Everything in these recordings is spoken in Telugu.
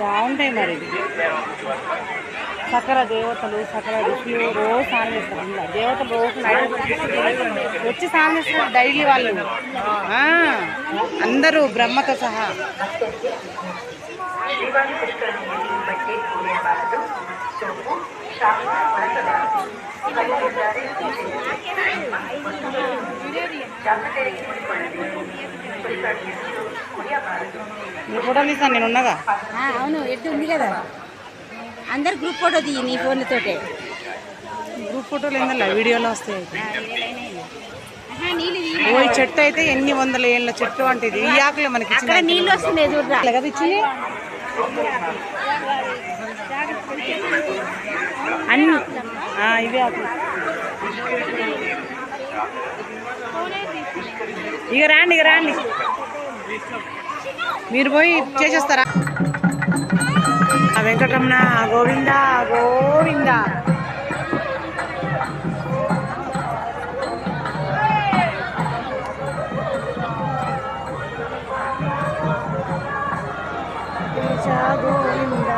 బాగుంటాయి మరి. సకల దేవతలు సకల ఋషులు రోజు స్నానం చేస్తారు. ఇలా దేవతలు రోజు నైట్ వచ్చి స్నానం చేస్తారు డైలీ వాళ్ళు. అందరూ బ్రహ్మతో సహా. శ్రీవారి నీ ఫోటోలు ఇస్తాను నేను ఉన్నగా? అవును ఎడ్డు ఉంది కదా. అందరు గ్రూప్ ఫోటో తీయి నీ ఫోన్లతోటే గ్రూప్ ఫోటోలు ఏందల్లా వీడియోలో వస్తాయి. ఓ ఈ చెట్టు అయితే ఎన్ని వందల ఏళ్ళ చెట్టు అంటే ఇది ఈ ఆకులే మనకి నీళ్ళు చూడరా కదా ఇచ్చింది అన్ని. ఆ, ఇవే ఆకులు. ఇక రాండి ఇక రాండి. మీరు పోయి చేసేస్తారా? ఆ వెంకటరమణ గోవింద గోవింద. గోవింద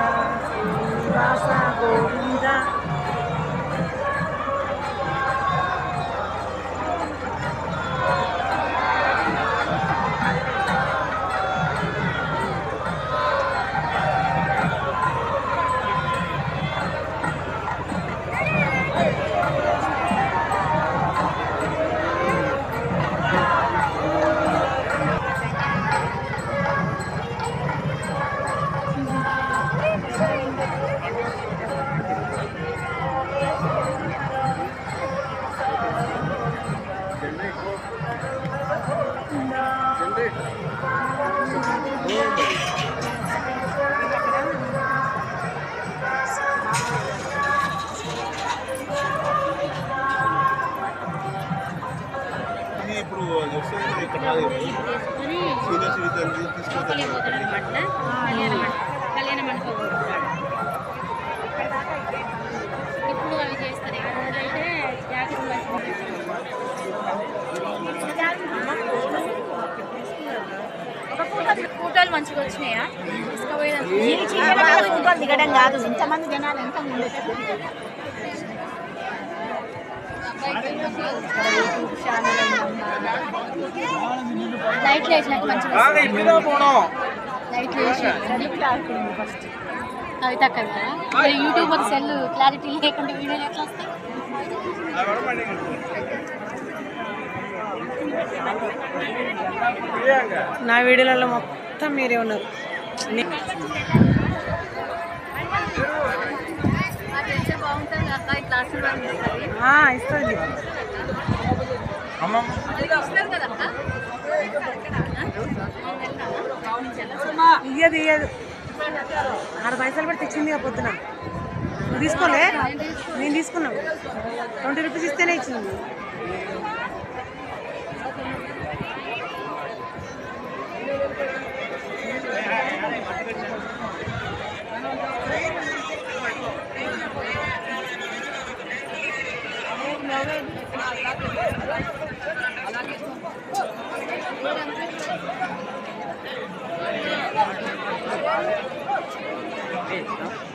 గోవింద. ఇప్పుడు వస్తుంది ఇక్కడ రాదు. సీనియర్ సిటిజన్ తీసుకుంటాను కళ్యాణ మండపం ఇప్పుడు ఫోటోలు మంచిగా వచ్చినాయా ఫోటోలు దిగడం కాదు. ఇంతమంది జనాలు ఎంత ముందు లైట్లు వేసినట్టు మంచిగా లైట్లు వేసి ఫస్ట్. కవిత కవిత మరి యూట్యూబ్ ఒక సెల్ క్లారిటీ లేకుండా వీడియోలు ఎట్లా వస్తాయి? నా వీడియోలలో మొత్తం మీరే ఉన్నారు. ఇస్తుంది ఇయ్యదు ఇయ్యదు. ఆరు పైసలు పెట్టి తెచ్చింది ఇక పొద్దున. నువ్వు తీసుకోలే? నేను తీసుకున్నాను ట్వంటీ రూపీస్ ఇస్తేనే ఇచ్చింది. right?